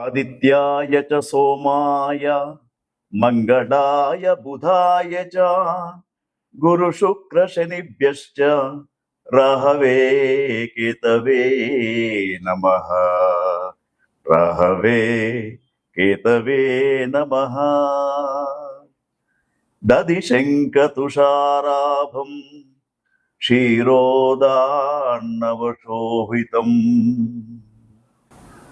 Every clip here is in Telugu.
ఆదిత్యాయ చ సోమాయ మంగళాయ బుధాయ చ గురు శుక్ర శనిభ్యశ్చ రహవే కేతవే నమ రహవే కేతవే నమ దది శంఖతుషారాభం క్షీరోదాన్నవశోభితం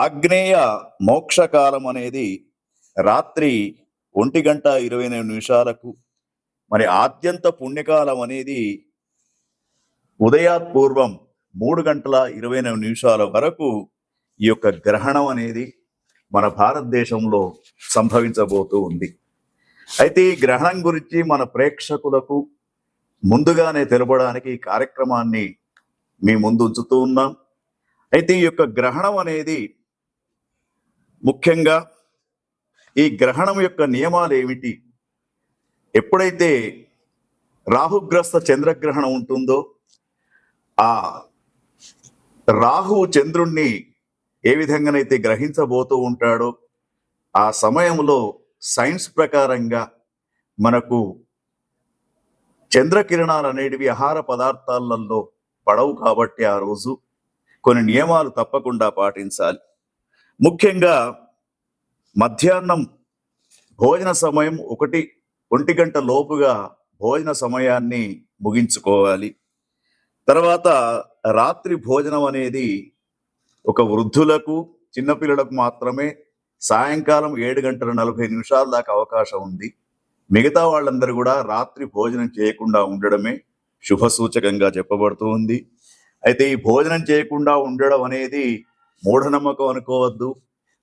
ఆగ్నేయ మోక్షకాలం అనేది రాత్రి ఒంటి గంట ఇరవై ఎనిమిది నిమిషాలకు మరి ఆద్యంత పుణ్యకాలం అనేది ఉదయాత్పూర్వం మూడు గంటల ఇరవై ఎనిమిది నిమిషాల వరకు ఈ యొక్క గ్రహణం అనేది మన భారతదేశంలో సంభవించబోతూ ఉంది. అయితే ఈ గ్రహణం గురించి మన ప్రేక్షకులకు ముందుగానే తెలపడానికి ఈ కార్యక్రమాన్ని మీ ముందు ఉంచుతూ ఉన్నాం. అయితే ఈ యొక్క గ్రహణం అనేది ముఖ్యంగా ఈ గ్రహణం యొక్క నియమాలు ఏమిటి? ఎప్పుడైతే రాహుగ్రస్త చంద్రగ్రహణం ఉంటుందో ఆ రాహువు చంద్రుణ్ణి ఏ విధంగానైతే గ్రహించబోతూ ఉంటాడో ఆ సమయంలో సైన్స్ ప్రకారంగా మనకు చంద్రకిరణాలు అనేటివి ఆహార పదార్థాలలో పడవు కాబట్టి ఆ రోజు కొన్ని నియమాలు తప్పకుండా పాటించాలి. ముఖ్యంగా మధ్యాహ్నం భోజన సమయం ఒకటి ఒంటి గంట లోపుగా భోజన సమయాన్ని ముగించుకోవాలి. తర్వాత రాత్రి భోజనం అనేది ఒక వృద్ధులకు చిన్నపిల్లలకు మాత్రమే సాయంకాలం ఏడు గంటల నలభై నిమిషాల దాకా అవకాశం ఉంది. మిగతా వాళ్ళందరూ కూడా రాత్రి భోజనం చేయకుండా ఉండడమే శుభ సూచకంగా చెప్పబడుతూ ఉంది. అయితే ఈ భోజనం చేయకుండా ఉండడం అనేది మూఢనమ్మకం అనుకోవద్దు.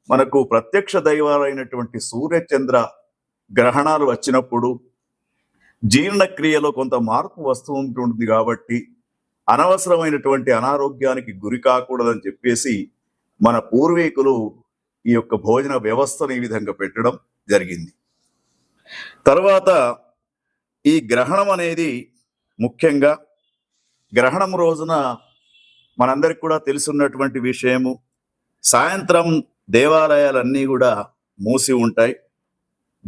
మనకు ప్రత్యక్ష దైవాలైనటువంటి సూర్యచంద్ర గ్రహణాలు వచ్చినప్పుడు జీర్ణక్రియలో కొంత మార్పు వస్తూ ఉంటుంది కాబట్టి అనవసరమైనటువంటి అనారోగ్యానికి గురి కాకూడదని చెప్పేసి మన పూర్వీకులు ఈ యొక్క భోజన వ్యవస్థను ఈ విధంగా పెట్టడం జరిగింది. తర్వాత ఈ గ్రహణం అనేది ముఖ్యంగా గ్రహణం రోజున మనందరికి కూడా తెలుసున్నటువంటి విషయము సాయంత్రం దేవాలయాలన్నీ కూడా మూసి ఉంటాయి.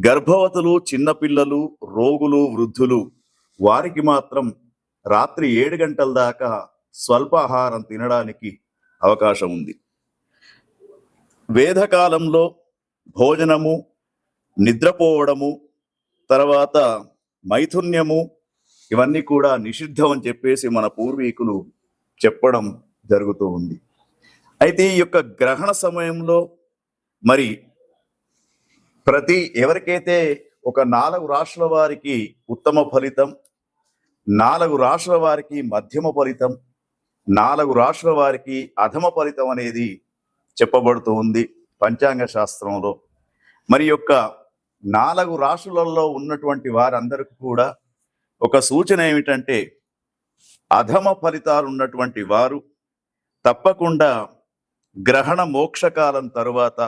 గర్భవతులు చిన్నపిల్లలు రోగులు వృద్ధులు వారికి మాత్రం రాత్రి ఏడు గంటల దాకా స్వల్పాహారం తినడానికి అవకాశం ఉంది. వేదకాలంలో భోజనము నిద్రపోవడము తర్వాత మైథున్యము ఇవన్నీ కూడా నిషిద్ధం అని చెప్పేసి మన పూర్వీకులు చెప్పడం జరుగుతూ ఉంది. అయితే ఈ యొక్క గ్రహణ సమయంలో మరి ప్రతి ఎవరికైతే ఒక నాలుగు రాష్ట్రాల వారికి ఉత్తమ ఫలితం నాలుగు రాష్ట్రాల వారికి మధ్యమ ఫలితం నాలుగు రాష్ట్రాల వారికి అధమ ఫలితం అనేది చెప్పబడుతూ ఉంది పంచాంగ శాస్త్రంలో. మరి యొక్క నాలుగు రాష్ట్రాలలో ఉన్నటువంటి వారందరికీ కూడా ఒక సూచన ఏమిటంటే అధమ ఫలితాలు ఉన్నటువంటి వారు తప్పకుండా గ్రహణ మోక్షకాలం తరువాత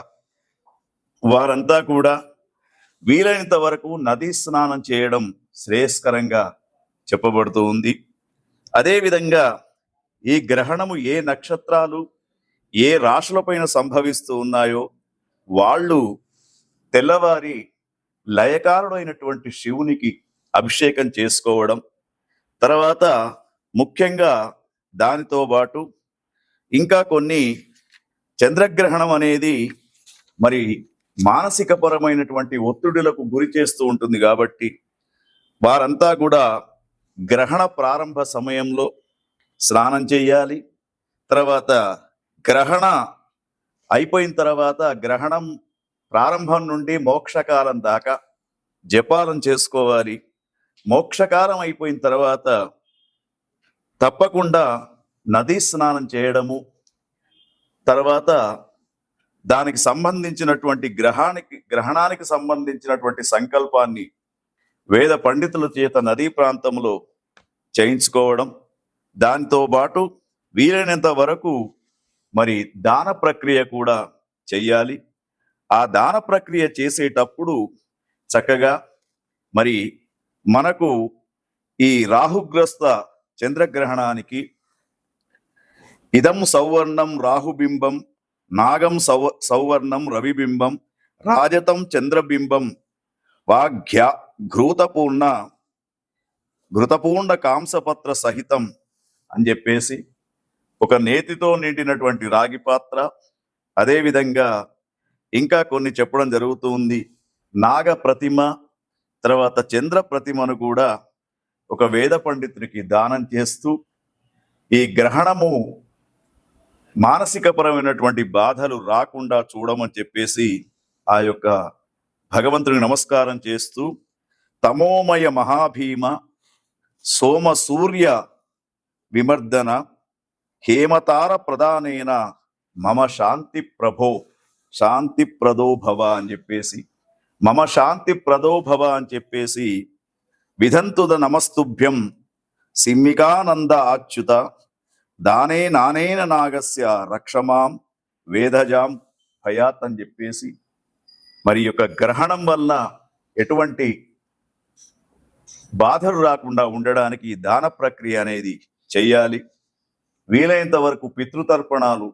వారంతా కూడా వీలైనంత వరకు నదీ స్నానం చేయడం శ్రేయస్కరంగా చెప్పబడుతూ ఉంది. అదేవిధంగా ఈ గ్రహణము ఏ నక్షత్రాలు ఏ రాశులపైన సంభవిస్తూ ఉన్నాయో వాళ్ళు తెల్లవారి లయకారుడైనటువంటి శివునికి అభిషేకం చేసుకోవడం తర్వాత ముఖ్యంగా దానితో పాటు ఇంకా కొన్ని చంద్రగ్రహణం అనేది మరి మానసిక పరమైనటువంటి ఒత్తిడులకు గురి చేస్తూ ఉంటుంది కాబట్టి వారంతా కూడా గ్రహణ ప్రారంభ సమయంలో స్నానం చేయాలి. తర్వాత గ్రహణ అయిపోయిన తర్వాత గ్రహణం ప్రారంభం నుండి మోక్షకాలం దాకా జపాలం చేసుకోవాలి. మోక్షకాలం అయిపోయిన తర్వాత తప్పకుండా నదీ స్నానం చేయడము తర్వాత దానికి సంబంధించినటువంటి గ్రహానికి గ్రహణానికి సంబంధించినటువంటి సంకల్పాన్ని వేద పండితుల చేత నదీ ప్రాంతంలో చేయించుకోవడం దానితో పాటు వీలైనంత వరకు మరి దాన ప్రక్రియ కూడా చెయ్యాలి. ఆ దాన ప్రక్రియ చేసేటప్పుడు చక్కగా మరి మనకు ఈ రాహుగ్రస్త చంద్రగ్రహణానికి ఇదం సౌవర్ణం రాహుబింబం నాగం సౌ సౌవర్ణం రవిబింబం రాజతం చంద్రబింబం. వాఘ్య ఘృతపూర్ణ ఘృతపూర్ణ కాంసపత్ర సహితం అని చెప్పేసి ఒక నేతితో నిండినటువంటి రాగి పాత్ర. అదేవిధంగా ఇంకా కొన్ని చెప్పడం జరుగుతూ ఉంది. నాగ ప్రతిమ తర్వాత చంద్ర ప్రతిమను కూడా ఒక వేద పండితునికి దానం చేస్తూ ఈ గ్రహణము మానసికపరమైనటువంటి బాధలు రాకుండా చూడమని చెప్పేసి ఆ యొక్క భగవంతుని నమస్కారం చేస్తూ తమోమయ మహాభీమ సోమ సూర్య విమర్దన హేమతార ప్రధానేన మమ శాంతి ప్రభో శాంతి ప్రదోభవ అని చెప్పేసి మమ శాంతి ప్రదోభవ అని చెప్పేసి విధంతుద నమస్తుభ్యం సిమ్మికానంద ఆచ్యుత దానే నానేన నాగస్య రక్షమాం వేదజాం భయాత్ అని చెప్పేసి మరి యొక్క గ్రహణం వల్ల ఎటువంటి బాధలు రాకుండా ఉండడానికి దాన ప్రక్రియ అనేది చేయాలి. వీలైనంత వరకు పితృతర్పణాలు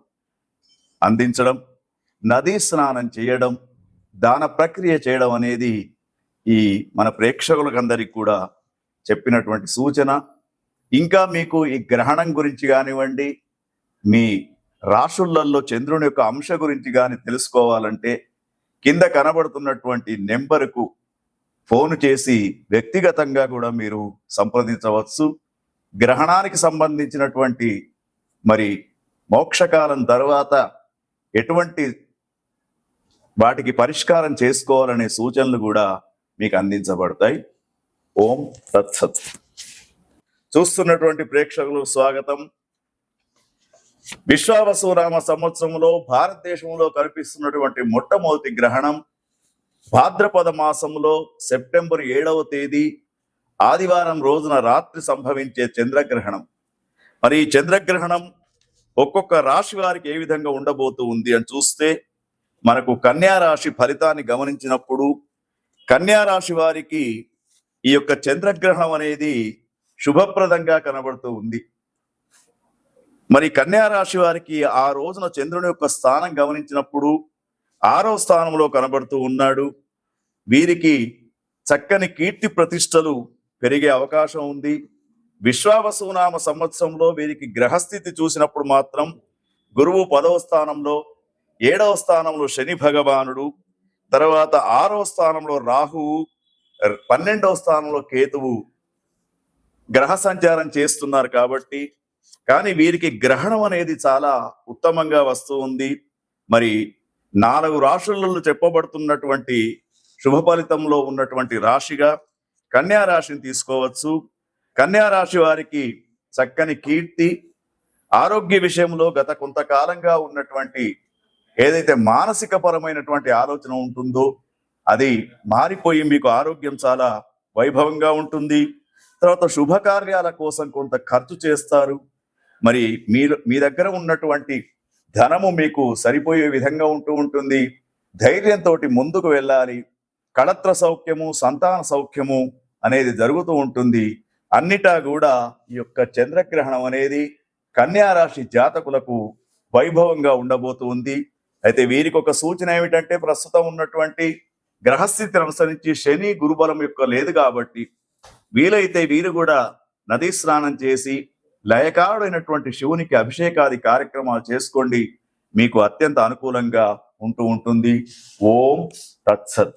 అందించడం నదీ స్నానం చేయడం దాన ప్రక్రియ చేయడం అనేది ఈ మన ప్రేక్షకులకందరికి కూడా చెప్పినటువంటి సూచన. ఇంకా మీకు ఈ గ్రహణం గురించి కానివ్వండి మీ రాశులలో చంద్రుని యొక్క అంశ గురించి కానీ తెలుసుకోవాలంటే కింద కనబడుతున్నటువంటి నెంబరుకు ఫోన్ చేసి వ్యక్తిగతంగా కూడా మీరు సంప్రదించవచ్చు. గ్రహణానికి సంబంధించినటువంటి మరి మోక్షకాలం తర్వాత ఎటువంటి వాటికి పరిష్కారం చేసుకోవాలనే సూచనలు కూడా మీకు అందించబడతాయి. ఓం తత్సత్. చూస్తున్నటువంటి ప్రేక్షకులకు స్వాగతం. విశ్వావసురామ సంవత్సరంలో భారతదేశంలో కనిపిస్తున్నటువంటి మొట్టమొదటి గ్రహణం భాద్రపద మాసంలో సెప్టెంబర్ ఏడవ తేదీ ఆదివారం రోజున రాత్రి సంభవించే చంద్రగ్రహణం. మరి ఈ చంద్రగ్రహణం ఒక్కొక్క రాశి వారికి ఏ విధంగా ఉండబోతూ ఉంది అని చూస్తే మనకు కన్యా రాశి ఫలితాన్ని గమనించినప్పుడు కన్యా రాశి వారికి ఈ యొక్క చంద్రగ్రహణం అనేది శుభప్రదంగా కనబడుతూ ఉంది. మరి కన్యా రాశి వారికి ఆ రోజున చంద్రుని యొక్క స్థానం గమనించినప్పుడు ఆరో స్థానంలో కనబడుతూ ఉన్నాడు. వీరికి చక్కని కీర్తి ప్రతిష్టలు పెరిగే అవకాశం ఉంది. విశ్వావసునామ సంవత్సరంలో వీరికి గ్రహస్థితి చూసినప్పుడు మాత్రం గురువు పదవ స్థానంలో ఏడవ స్థానంలో శని భగవానుడు తర్వాత ఆరవ స్థానంలో రాహువు పన్నెండవ స్థానంలో కేతువు గ్రహ సంచారం చేస్తున్నారు కాబట్టి కానీ వీరికి గ్రహణం అనేది చాలా ఉత్తమంగా వస్తూ ఉంది. మరి నాలుగు రాశులలో చెప్పబడుతున్నటువంటి శుభ ఫలితంలో ఉన్నటువంటి రాశిగా కన్యా రాశిని తీసుకోవచ్చు. కన్యా రాశి వారికి చక్కని కీర్తి ఆరోగ్య విషయంలో గత కొంతకాలంగా ఉన్నటువంటి ఏదైతే మానసిక పరమైనటువంటి ఆలోచన ఉంటుందో అది మారిపోయి మీకు ఆరోగ్యం చాలా వైభవంగా ఉంటుంది. తర్వాత శుభకార్యాల కోసం కొంత ఖర్చు చేస్తారు. మరి మీరు మీ దగ్గర ఉన్నటువంటి ధనము మీకు సరిపోయే విధంగా ఉంటూ ఉంటుంది. ధైర్యంతో ముందుకు వెళ్ళాలి. కళత్ర సౌఖ్యము సంతాన సౌఖ్యము అనేది జరుగుతూ ఉంటుంది. అన్నిటా కూడా ఈ యొక్క చంద్రగ్రహణం అనేది కన్యారాశి జాతకులకు వైభవంగా ఉండబోతూ ఉంది. అయితే వీరికి ఒక సూచన ఏమిటంటే ప్రస్తుతం ఉన్నటువంటి గ్రహస్థితిని అనుసరించి శని గురుబలం యొక్క లేదు కాబట్టి వీలైతే వీరు కూడా నదీ స్నానం చేసి లయకారుడైనటువంటి శివునికి అభిషేకాది కార్యక్రమాలు చేసుకోండి. మీకు అత్యంత అనుకూలంగా ఉంటూ ఉంటుంది. ఓం తత్సత్.